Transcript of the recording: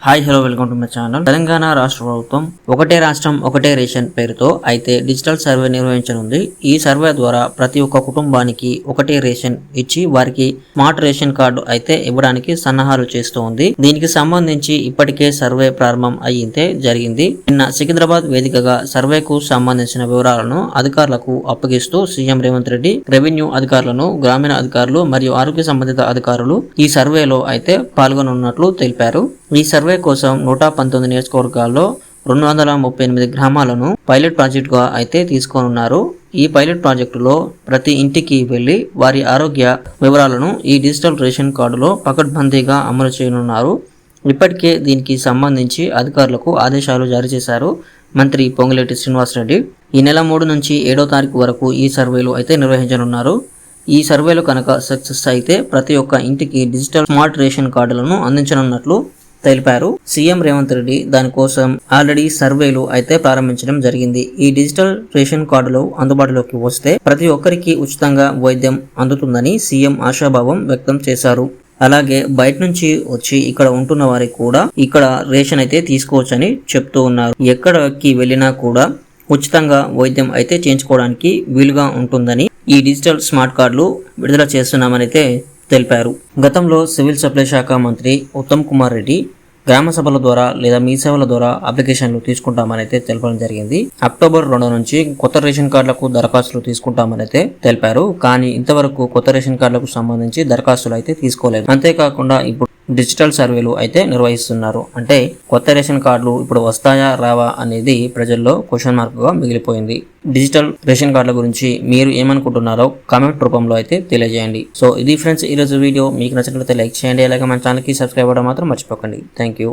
Hi hello welcome to my channel Telangana రాష్ట్ర ప్రభుత్వం ఒకటే రాష్ట్రం ఒకటే రేషన్ పేరుతో అయితే డిజిటల్ సర్వే నిర్వహించనుంది. ఈ సర్వే ద్వారా ప్రతి ఒక్క కుటుంబానికి ఒకటే రేషన్ ఇచ్చి వారికి స్మార్ట్ రేషన్ కార్డు అయితే ఇవ్వడానికి సన్నాహాలు చేస్తూ ఉంది. దీనికి సంబంధించి ఇప్పటికే సర్వే ప్రారంభం అయ్యిందే జరిగింది. నిన్న సికింద్రాబాద్ వేదికగా సర్వేకు సంబంధించిన వివరాలను అధికారులకు అప్పగిస్తూ సీఎం రేవంత్ రెడ్డి రెవెన్యూ అధికారులను గ్రామీణ అధికారులు మరియు ఆరోగ్య సంబంధిత అధికారులు ఈ సర్వేలో అయితే పాల్గొనున్నట్లు తెలిపారు. ఈ సర్వే కోసం నూట పంతొమ్మిది నియోజకవర్గాల్లో రెండు వందల ముప్పై ఎనిమిది గ్రామాలను పైలట్ ప్రాజెక్టుగా అయితే తీసుకోనున్నారు. ఈ పైలట్ ప్రాజెక్టులో ప్రతి ఇంటికి వెళ్ళి వారి ఆరోగ్య వివరాలను ఈ డిజిటల్ రేషన్ కార్డులో పకడ్బందీగా అమలు చేయనున్నారు. ఇప్పటికే దీనికి సంబంధించి అధికారులకు ఆదేశాలు జారీ చేశారు మంత్రి పొంగులేటి శ్రీనివాసరెడ్డి. ఈ నెల మూడు నుంచి ఏడో తారీఖు వరకు ఈ సర్వేలు అయితే నిర్వహించనున్నారు. ఈ సర్వేలు కనుక సక్సెస్ అయితే ప్రతి ఒక్క ఇంటికి డిజిటల్ స్మార్ట్ రేషన్ కార్డులను అందించనున్నట్లు తెలిపారు. సీఎం రేవంత్ రెడ్డి దానికోసం ఆల్రెడీ సర్వేలు అయితే ప్రారంభించడం జరిగింది. ఈ డిజిటల్ రేషన్ కార్డులు అందుబాటులోకి వస్తే ప్రతి ఒక్కరికి ఉచితంగా వైద్యం అందుతుందని సీఎం ఆశాభావం వ్యక్తం చేశారు. అలాగే బయట నుంచి వచ్చి ఇక్కడ ఉంటున్న వారికి కూడా ఇక్కడ రేషన్ అయితే తీసుకోవచ్చని చెప్తూ ఉన్నారు. ఎక్కడికి వెళ్ళినా కూడా ఉచితంగా వైద్యం అయితే చేయించుకోవడానికి వీలుగా ఉంటుందని ఈ డిజిటల్ స్మార్ట్ కార్డులు విడుదల చేస్తున్నామని అయితే తెలిపారు. గతంలో సివిల్ సప్లై శాఖ మంత్రి ఉత్తమ్ కుమార్ రెడ్డి గ్రామ సభల ద్వారా లేదా మీ సేవల ద్వారా అప్లికేషన్లు తీసుకుంటామని అయితే తెలపడం జరిగింది. అక్టోబర్ రెండు నుంచి కొత్త రేషన్ కార్డులకు దరఖాస్తులు తీసుకుంటామని అయితే తెలిపారు. కానీ ఇంతవరకు కొత్త రేషన్ కార్డులకు సంబంధించి దరఖాస్తులు అయితే తీసుకోలేదు. అంతేకాకుండా ఇప్పుడు డిజిటల్ సర్వేలు అయితే నిర్వహిస్తున్నారు. అంటే కొత్త రేషన్ కార్డులు ఇప్పుడు వస్తాయా రావా అనేది ప్రజల్లో క్వశ్చన్ మార్క్గా మిగిలిపోయింది. డిజిటల్ రేషన్ కార్డుల గురించి మీరు ఏమనుకుంటున్నారో కామెంట్ రూపంలో అయితే తెలియజేయండి. సో ఇది ఫ్రెండ్స్ ఈరోజు వీడియో. మీకు నచ్చినట్లయితే లైక్ చేయండి. అలాగే మన ఛానల్కి సబ్స్క్రైబ్ అవ్వడం మాత్రం మర్చిపోకండి. Thank you.